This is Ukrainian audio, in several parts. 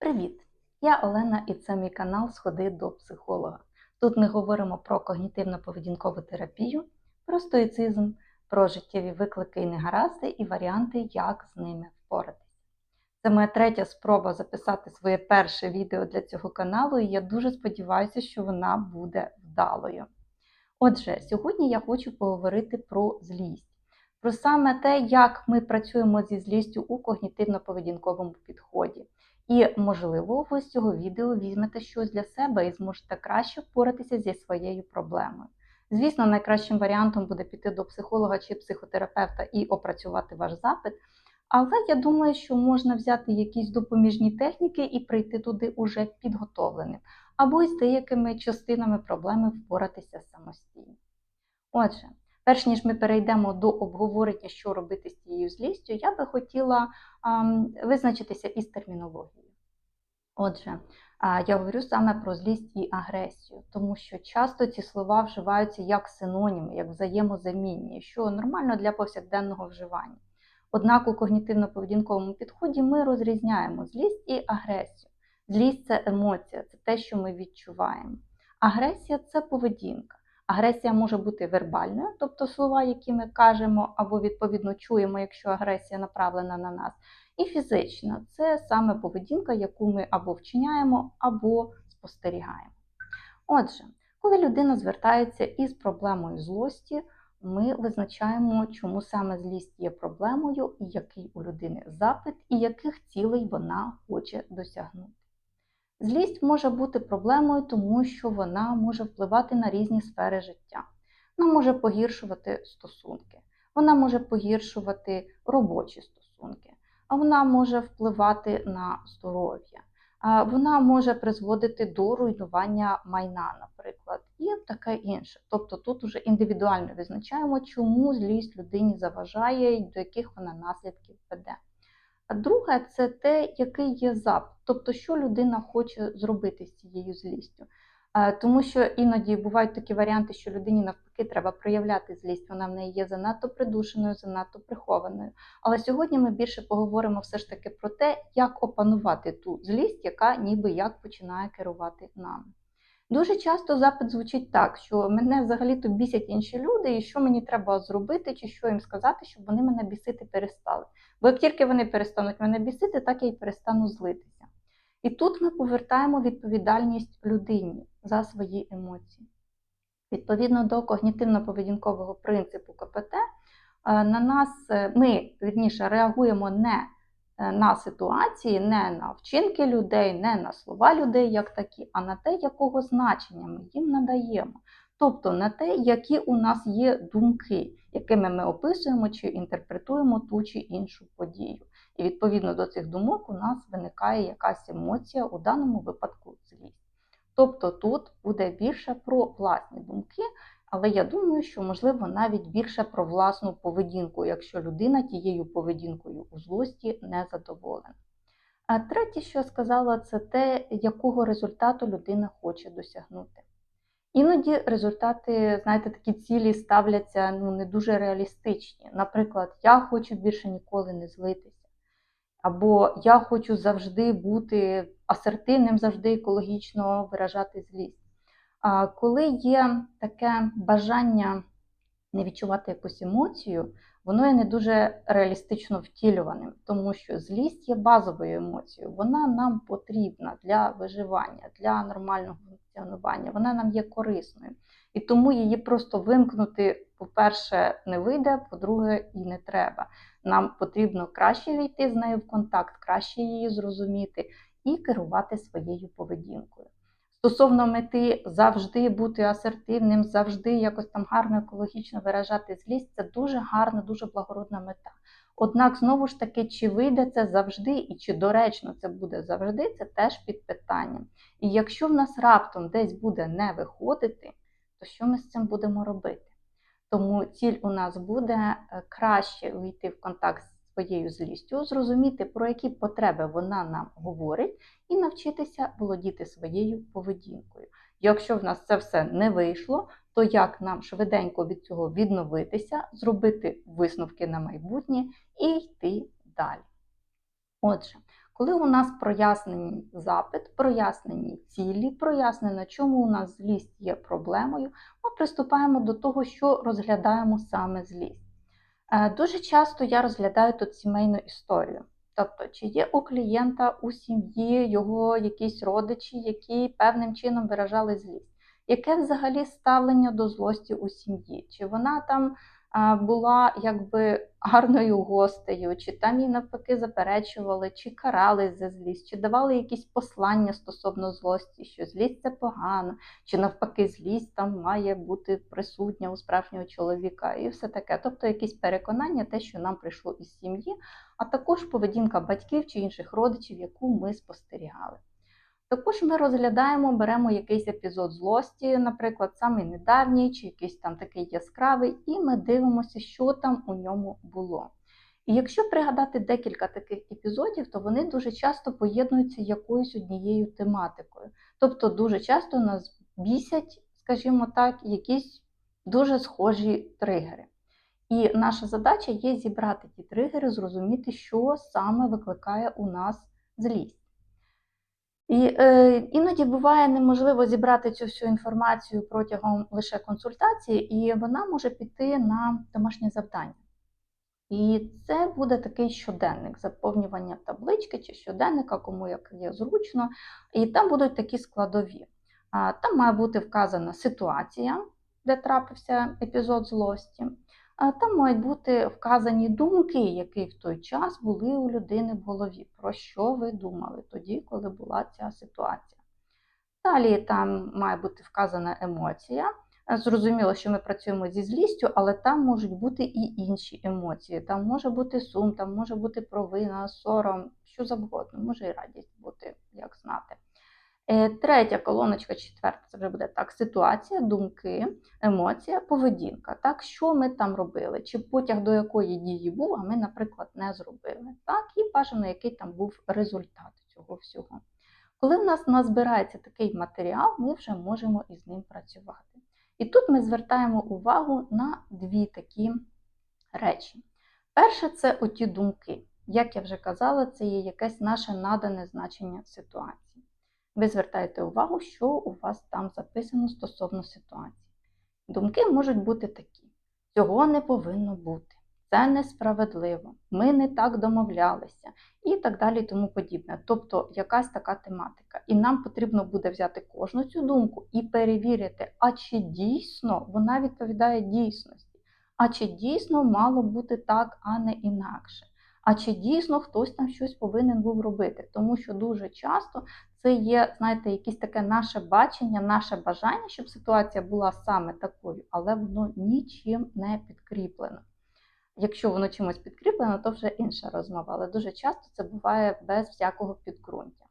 Привіт! Я Олена і це мій канал Сходи до психолога. Тут ми говоримо про когнітивно-поведінкову терапію, про стоїцизм, про життєві виклики і негаразди і варіанти, як з ними впоратися. Це моя третя спроба записати своє перше відео для цього каналу, і я дуже сподіваюся, що вона буде вдалою. Отже, сьогодні я хочу поговорити про злість, про саме те, як ми працюємо зі злістю у когнітивно-поведінковому підході. І, можливо, ви з цього відео візьмете щось для себе і зможете краще впоратися зі своєю проблемою. Звісно, найкращим варіантом буде піти до психолога чи психотерапевта і опрацювати ваш запит. Але я думаю, що можна взяти якісь допоміжні техніки і прийти туди уже підготовленим, або із деякими частинами проблеми впоратися самостійно. Отже, перш ніж ми перейдемо до обговорення, що робити з цією злістю, я би хотіла визначитися із термінологією. Отже, я говорю саме про злість і агресію, тому що часто ці слова вживаються як синоніми, як взаємозамінні, що нормально для повсякденного вживання. Однак у когнітивно-поведінковому підході ми розрізняємо злість і агресію. Злість це емоція, це те, що ми відчуваємо. Агресія це поведінка. Агресія може бути вербальною, тобто слова, які ми кажемо або відповідно чуємо, якщо агресія направлена на нас. І фізична це саме поведінка, яку ми або вчиняємо, або спостерігаємо. Отже, коли людина звертається із проблемою злості, ми визначаємо, чому саме злість є проблемою, і який у людини запит, і яких цілей вона хоче досягнути. Злість може бути проблемою, тому що вона може впливати на різні сфери життя. Вона може погіршувати стосунки, вона може погіршувати робочі стосунки, а вона може впливати на здоров'я, вона може призводити до руйнування майна, наприклад, і таке інше. Тобто тут вже індивідуально визначаємо, чому злість людині заважає і до яких вона наслідків веде. А друге це те, який є запит, тобто, що людина хоче зробити з цією злістю. Тому що іноді бувають такі варіанти, що людині навпаки треба проявляти злість, вона в неї є занадто придушеною, занадто прихованою. Але сьогодні ми більше поговоримо все ж таки про те, як опанувати ту злість, яка ніби як починає керувати нами. Дуже часто запит звучить так, що мене взагалі-то бісять інші люди, і що мені треба зробити, чи що їм сказати, щоб вони мене бісити перестали. Бо як тільки вони перестануть мене бісити, так я й перестану злитися. І тут ми повертаємо відповідальність людині за свої емоції. Відповідно до когнітивно-поведінкового принципу КПТ, е, на нас е, ми вірніше реагуємо не на ситуації, не на вчинки людей, не на слова людей як такі, а на те, якого значення ми їм надаємо. Тобто на те, які у нас є думки, якими ми описуємо чи інтерпретуємо ту чи іншу подію. І відповідно до цих думок у нас виникає якась емоція, у даному випадку злість. Тобто тут буде більше про власні думки, але я думаю, що можливо навіть більше про власну поведінку, якщо людина тією поведінкою у злості не задоволена. А третє, що я сказала, це те, якого результату людина хоче досягнути. Іноді результати, знаєте, такі цілі ставляться ну, не дуже реалістичні. Наприклад, я хочу більше ніколи не злитися. Або я хочу завжди бути асертивним, завжди екологічно виражати злість. Коли є таке бажання не відчувати якусь емоцію, воно є не дуже реалістично втілюваним, тому що злість є базовою емоцією, вона нам потрібна для виживання, для нормального функціонування, вона нам є корисною. І тому її просто вимкнути, по-перше, не вийде, по-друге, і не треба. Нам потрібно краще війти з нею в контакт, краще її зрозуміти і керувати своєю поведінкою. Стосовно мети завжди бути асертивним, завжди якось там гарно екологічно виражати злість це дуже гарна, дуже благородна мета. Однак, знову ж таки, чи вийде це завжди і чи доречно це буде завжди, це теж під питанням. І якщо в нас раптом десь буде не виходити, то що ми з цим будемо робити? Тому ціль у нас буде е, краще вийти в контакт з своєю злістю, зрозуміти, про які потреби вона нам говорить, і навчитися володіти своєю поведінкою. Якщо в нас це все не вийшло, то як нам швиденько від цього відновитися, зробити висновки на майбутнє і йти далі. Отже, Коли у нас прояснений запит, прояснені цілі, прояснено, чому у нас злість є проблемою, ми приступаємо до того, що розглядаємо саме злість. Е, Дуже часто я розглядаю тут сімейну історію. Тобто, чи є у клієнта у сім'ї його якісь родичі, які певним чином виражали злість? Яке взагалі ставлення до злості у сім'ї? Чи вона там була якби гарною гостею, чи там її навпаки заперечували, чи карали за злість, чи давали якісь послання стосовно злості, що злість це погано, чи навпаки, злість там має бути присутня у справжнього чоловіка, і все таке. Тобто якісь переконання, те, що нам прийшло із сім'ї, а також поведінка батьків чи інших родичів, яку ми спостерігали. Також ми розглядаємо, беремо якийсь епізод злості, наприклад, самий недавній, чи якийсь там такий яскравий, і ми дивимося, що там у ньому було. І якщо пригадати декілька таких епізодів, то вони дуже часто поєднуються якоюсь однією тематикою. Тобто дуже часто нас бісять, скажімо так, якісь дуже схожі тригери. І наша задача є зібрати ті тригери, зрозуміти, що саме викликає у нас злість. І е, іноді буває неможливо зібрати цю всю інформацію протягом лише консультації, і вона може піти на домашнє завдання. І це буде такий щоденник, заповнювання таблички чи щоденника, кому як є зручно. І там будуть такі складові. Там має бути вказана ситуація, де трапився епізод злості. Там мають бути вказані думки, які в той час були у людини в голові. Про що ви думали тоді, коли була ця ситуація? Далі там має бути вказана емоція. Зрозуміло, що ми працюємо зі злістю, але там можуть бути і інші емоції. Там може бути сум, там може бути провина, сором, що завгодно, може і радість бути, як знати. Е, Третя колоночка, четверта, це вже буде так: ситуація, думки, емоція, поведінка. Так, що ми там робили? Чи потяг до якої дії був, а ми, наприклад, не зробили. Так, і бажано, який там був результат цього всього. Коли в нас назбирається такий матеріал, ми вже можемо із ним працювати. І тут ми звертаємо увагу на дві такі речі. Перше, це оті думки. Як я вже казала, це є якесь наше надане значення ситуації. Ви звертаєте увагу, що у вас там записано стосовно ситуації. Думки можуть бути такі: цього не повинно бути, це несправедливо, ми не так домовлялися, і так далі, і тому подібне. Тобто якась така тематика. І нам потрібно буде взяти кожну цю думку і перевірити, а чи дійсно вона відповідає дійсності, а чи дійсно мало бути так, а не інакше. А чи дійсно хтось там щось повинен був робити? Тому що дуже часто це є, знаєте, якесь таке наше бачення, наше бажання, щоб ситуація була саме такою, але воно нічим не підкріплено. Якщо воно чимось підкріплено, то вже інша розмова. Але дуже часто це буває без всякого підґрунтя.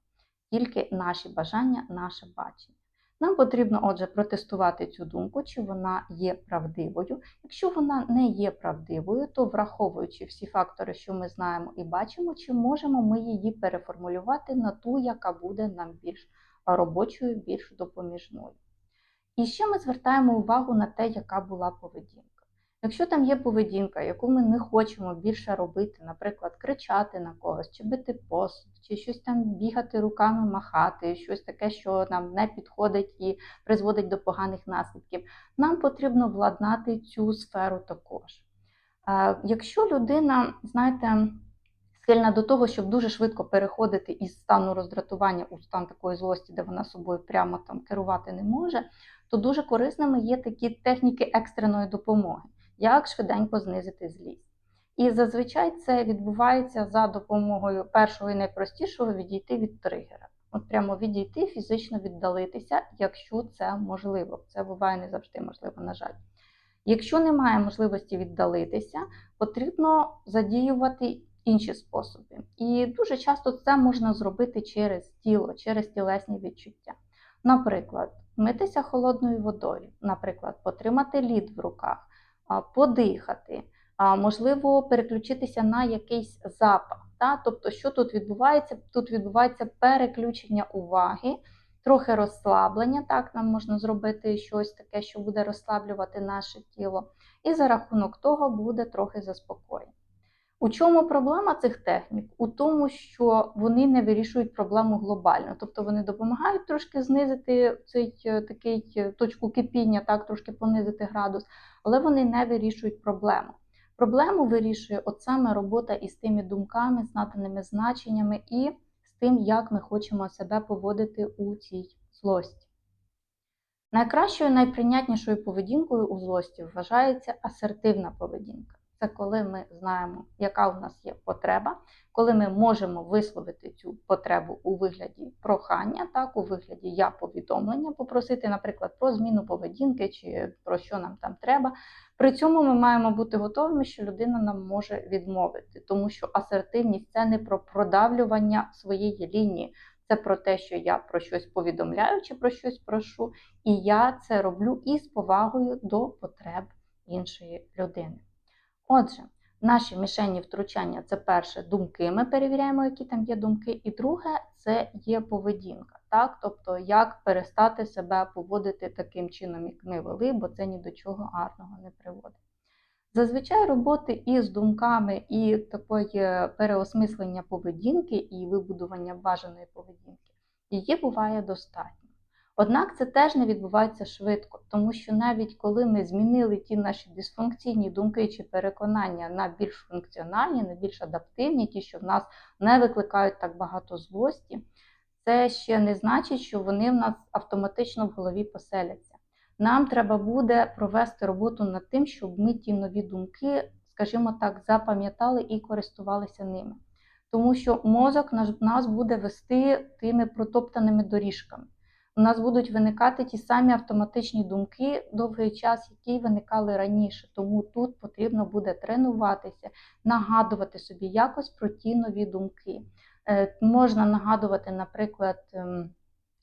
Тільки наші бажання, наше бачення. Нам потрібно, отже, протестувати цю думку, чи вона є правдивою. Якщо вона не є правдивою, то враховуючи всі фактори, що ми знаємо і бачимо, чи можемо ми її переформулювати на ту, яка буде нам більш робочою, більш допоміжною. І ще ми звертаємо увагу на те, яка була поведінка. Якщо там є поведінка, яку ми не хочемо більше робити, наприклад, кричати на когось, чи бити посуд, чи щось там бігати руками, махати, щось таке, що нам не підходить і призводить до поганих наслідків, нам потрібно владнати цю сферу також. Якщо людина, знаєте, схильна до того, щоб дуже швидко переходити із стану роздратування у стан такої злості, де вона собою прямо там керувати не може, то дуже корисними є такі техніки екстреної допомоги як швиденько знизити злість. І зазвичай це відбувається за допомогою першого і найпростішого відійти від тригера. От прямо відійти, фізично віддалитися, якщо це можливо. Це буває не завжди можливо, на жаль. Якщо немає можливості віддалитися, потрібно задіювати інші способи. І дуже часто це можна зробити через тіло, через тілесні відчуття. Наприклад, митися холодною водою, наприклад, потримати лід в руках подихати, можливо, переключитися на якийсь запах. Тобто, що тут відбувається? Тут відбувається переключення уваги, трохи розслаблення. Так, нам можна зробити щось таке, що буде розслаблювати наше тіло, і за рахунок того буде трохи заспокоєння. У чому проблема цих технік? У тому, що вони не вирішують проблему глобально, тобто вони допомагають трошки знизити цей е, такий е, точку кипіння, так трошки понизити градус, але вони не вирішують проблему. Проблему вирішує от саме робота із тими думками, з наданими значеннями і з тим, як ми хочемо себе поводити у цій злості. Найкращою, найприйнятнішою поведінкою у злості вважається асертивна поведінка. Це коли ми знаємо, яка у нас є потреба, коли ми можемо висловити цю потребу у вигляді прохання, так, у вигляді я повідомлення, попросити, наприклад, про зміну поведінки чи про що нам там треба. При цьому ми маємо бути готовими, що людина нам може відмовити, тому що асертивність це не про продавлювання своєї лінії, це про те, що я про щось повідомляю чи про щось прошу, і я це роблю із повагою до потреб іншої людини. Отже, наші мішені втручання це перше думки. Ми перевіряємо, які там є думки, і друге це є поведінка. Так? Тобто, як перестати себе поводити таким чином, як ми вели, бо це ні до чого гарного не приводить. Зазвичай роботи із думками і такої переосмислення поведінки і вибудування бажаної поведінки, її буває достатньо. Однак це теж не відбувається швидко, тому що навіть коли ми змінили ті наші дисфункційні думки чи переконання на більш функціональні, на більш адаптивні, ті, що в нас не викликають так багато злості, це ще не значить, що вони в нас автоматично в голові поселяться. Нам треба буде провести роботу над тим, щоб ми ті нові думки, скажімо так, запам'ятали і користувалися ними. Тому що мозок нас буде вести тими протоптаними доріжками у нас будуть виникати ті самі автоматичні думки довгий час, які виникали раніше. Тому тут потрібно буде тренуватися, нагадувати собі якось про ті нові думки. Е, можна нагадувати, наприклад, ем,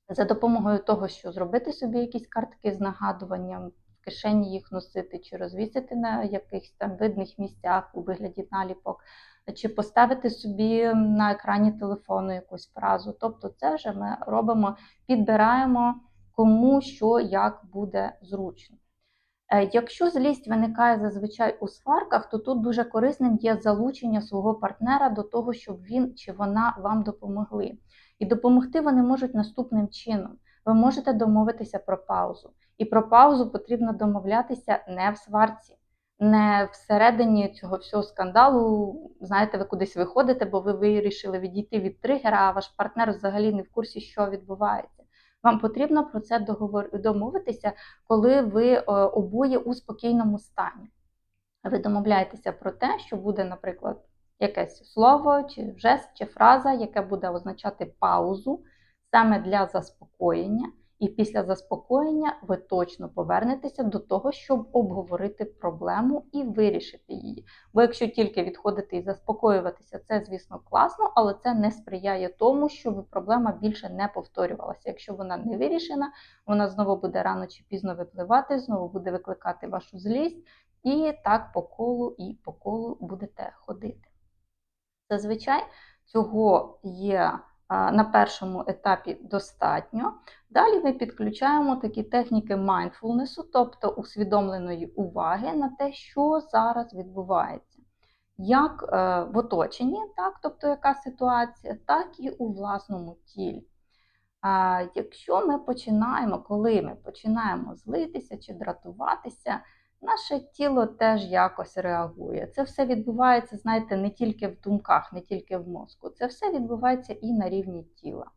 за допомогою того, що зробити собі якісь картки з нагадуванням, в кишені їх носити чи розвісити на якихось там видних місцях у вигляді наліпок чи поставити собі на екрані телефону якусь фразу. Тобто, це вже ми робимо, підбираємо кому що як буде зручно. Е, якщо злість виникає зазвичай у сварках, то тут дуже корисним є залучення свого партнера до того, щоб він чи вона вам допомогли. І допомогти вони можуть наступним чином. Ви можете домовитися про паузу. І про паузу потрібно домовлятися не в сварці не всередині цього всього скандалу, знаєте, ви кудись виходите, бо ви вирішили відійти від тригера, а ваш партнер взагалі не в курсі, що відбувається. Вам потрібно про це домовитися, коли ви е, обоє у спокійному стані. Ви домовляєтеся про те, що буде, наприклад, якесь слово, чи жест, чи фраза, яке буде означати паузу саме для заспокоєння. І після заспокоєння ви точно повернетеся до того, щоб обговорити проблему і вирішити її. Бо якщо тільки відходити і заспокоюватися, це, звісно, класно, але це не сприяє тому, щоб проблема більше не повторювалася. Якщо вона не вирішена, вона знову буде рано чи пізно випливати, знову буде викликати вашу злість, і так по колу і по колу будете ходити. Зазвичай цього є на першому етапі достатньо. Далі ми підключаємо такі техніки майндфулнесу, тобто усвідомленої уваги на те, що зараз відбувається. Як е, в оточенні, так, тобто яка ситуація, так і у власному тілі. Якщо ми починаємо, коли ми починаємо злитися чи дратуватися, наше тіло теж якось реагує. Це все відбувається, знаєте, не тільки в думках, не тільки в мозку. Це все відбувається і на рівні тіла.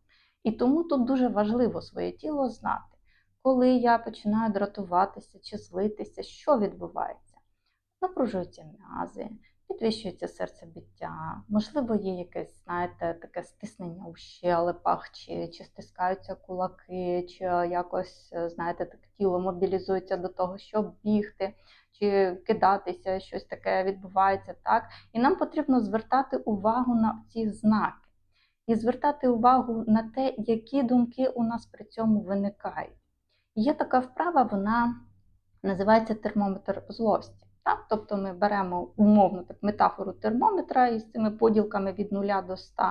І тому тут дуже важливо своє тіло знати, коли я починаю дратуватися чи злитися, що відбувається. Напружуються м'язи, підвищується серцебиття, можливо, є якесь, знаєте, таке стиснення у щелепах, чи, чи стискаються кулаки, чи якось, знаєте, так тіло мобілізується до того, щоб бігти, чи кидатися, щось таке відбувається. так? І нам потрібно звертати увагу на ці знаки. І звертати увагу на те, які думки у нас при цьому виникають. Є така вправа, вона називається термометр злості. Так? Тобто ми беремо умовно так, метафору термометра із цими поділками від 0 до 100.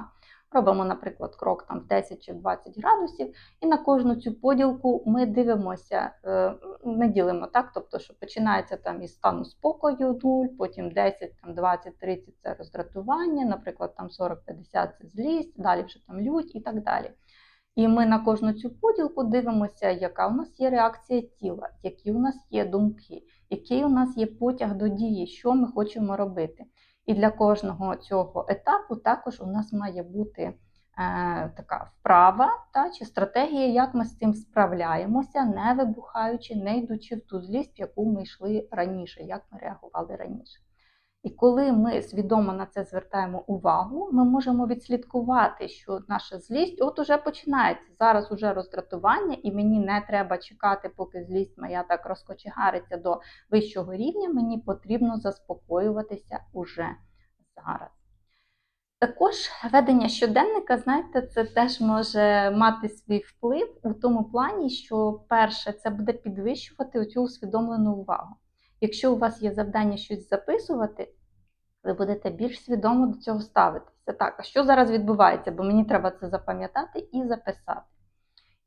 Робимо, наприклад, крок там в 10 чи в 20 градусів, і на кожну цю поділку ми дивимося, е, ми ділимо так, тобто, що починається там із стану спокою 0, потім 10, там 20, 30 це роздратування, наприклад, там 40, 50 це злість, далі вже там лють і так далі. І ми на кожну цю поділку дивимося, яка у нас є реакція тіла, які у нас є думки, який у нас є потяг до дії, що ми хочемо робити. І для кожного цього етапу також у нас має бути е, така вправа та, чи стратегія, як ми з цим справляємося, не вибухаючи, не йдучи в ту злість, в яку ми йшли раніше, як ми реагували раніше. І коли ми свідомо на це звертаємо увагу, ми можемо відслідкувати, що наша злість от уже починається. Зараз уже роздратування, і мені не треба чекати, поки злість моя так розкочегариться до вищого рівня. Мені потрібно заспокоюватися уже зараз. Також ведення щоденника, знаєте, це теж може мати свій вплив у тому плані, що перше, це буде підвищувати оцю усвідомлену увагу. Якщо у вас є завдання щось записувати, ви будете більш свідомо до цього ставитися. Так, а що зараз відбувається? Бо мені треба це запам'ятати і записати.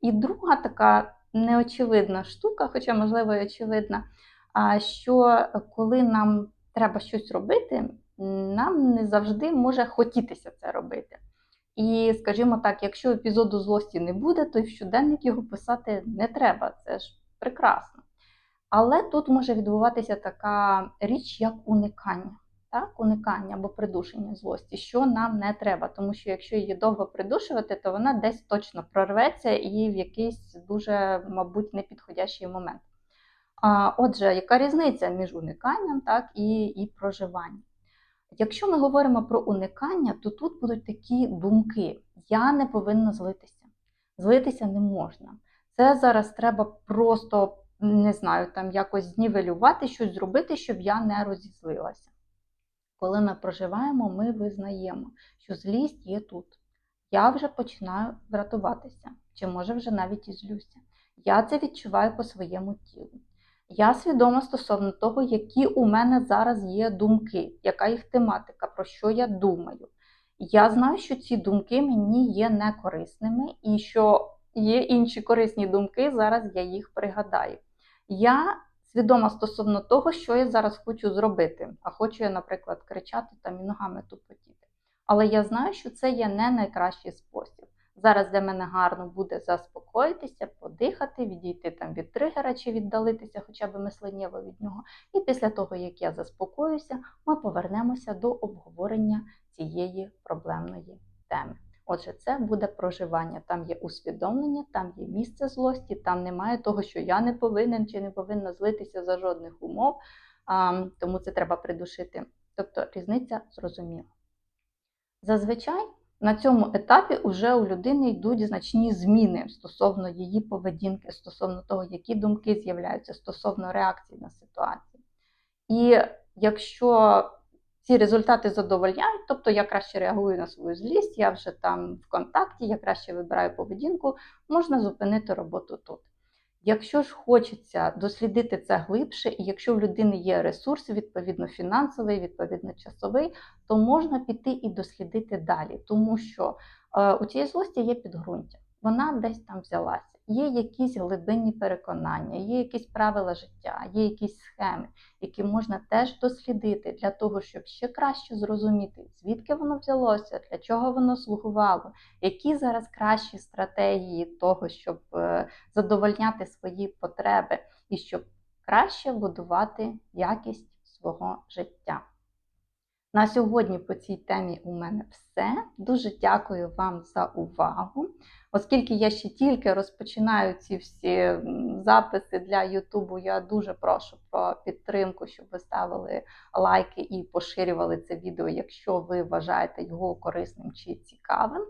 І друга така неочевидна штука, хоча, можливо, і очевидна, що коли нам треба щось робити, нам не завжди може хотітися це робити. І, скажімо так, якщо епізоду злості не буде, то й в щоденник його писати не треба. Це ж прекрасно. Але тут може відбуватися така річ, як уникання, так? уникання або придушення злості, що нам не треба, тому що якщо її довго придушувати, то вона десь точно прорветься і в якийсь дуже, мабуть, непідходящий момент. Отже, яка різниця між униканням так, і, і проживанням? Якщо ми говоримо про уникання, то тут будуть такі думки: я не повинна злитися. Злитися не можна. Це зараз треба просто не знаю, там якось знівелювати, щось зробити, щоб я не розізлилася. Коли ми проживаємо, ми визнаємо, що злість є тут. Я вже починаю врятуватися, чи може вже навіть і злюся. Я це відчуваю по своєму тілу. Я свідома стосовно того, які у мене зараз є думки, яка їх тематика, про що я думаю. Я знаю, що ці думки мені є некорисними і що є інші корисні думки, зараз я їх пригадаю. Я свідома стосовно того, що я зараз хочу зробити, а хочу я, наприклад, кричати там і ногами тупотіти. Але я знаю, що це є не найкращий спосіб. Зараз для мене гарно буде заспокоїтися, подихати, відійти там від тригера чи віддалитися хоча б мисленнєво від нього. І після того, як я заспокоюся, ми повернемося до обговорення цієї проблемної теми. Отже, це буде проживання. Там є усвідомлення, там є місце злості, там немає того, що я не повинен чи не повинна злитися за жодних умов, а, тому це треба придушити. Тобто різниця зрозуміла. Зазвичай на цьому етапі вже у людини йдуть значні зміни стосовно її поведінки, стосовно того, які думки з'являються стосовно реакції на ситуацію. І якщо ці результати задовольняють, тобто я краще реагую на свою злість, я вже там в контакті, я краще вибираю поведінку, можна зупинити роботу тут. Якщо ж хочеться дослідити це глибше, і якщо в людини є ресурс, відповідно фінансовий, відповідно часовий, то можна піти і дослідити далі, тому що е, у цієї злості є підґрунтя, вона десь там взялася є якісь глибинні переконання, є якісь правила життя, є якісь схеми, які можна теж дослідити для того, щоб ще краще зрозуміти, звідки воно взялося, для чого воно слугувало, які зараз кращі стратегії того, щоб е, задовольняти свої потреби і щоб краще будувати якість свого життя. На сьогодні по цій темі у мене все. Дуже дякую вам за увагу. Оскільки я ще тільки розпочинаю ці всі записи для Ютубу, я дуже прошу про підтримку, щоб ви ставили лайки і поширювали це відео, якщо ви вважаєте його корисним чи цікавим.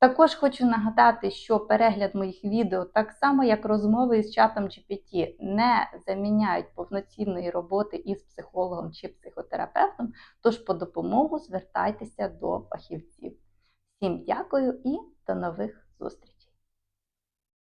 Також хочу нагадати, що перегляд моїх відео, так само як розмови із чатом GPT, не заміняють повноцінної роботи із психологом чи психотерапевтом, тож по допомогу звертайтеся до фахівців. Всім дякую і до нових зустрічей!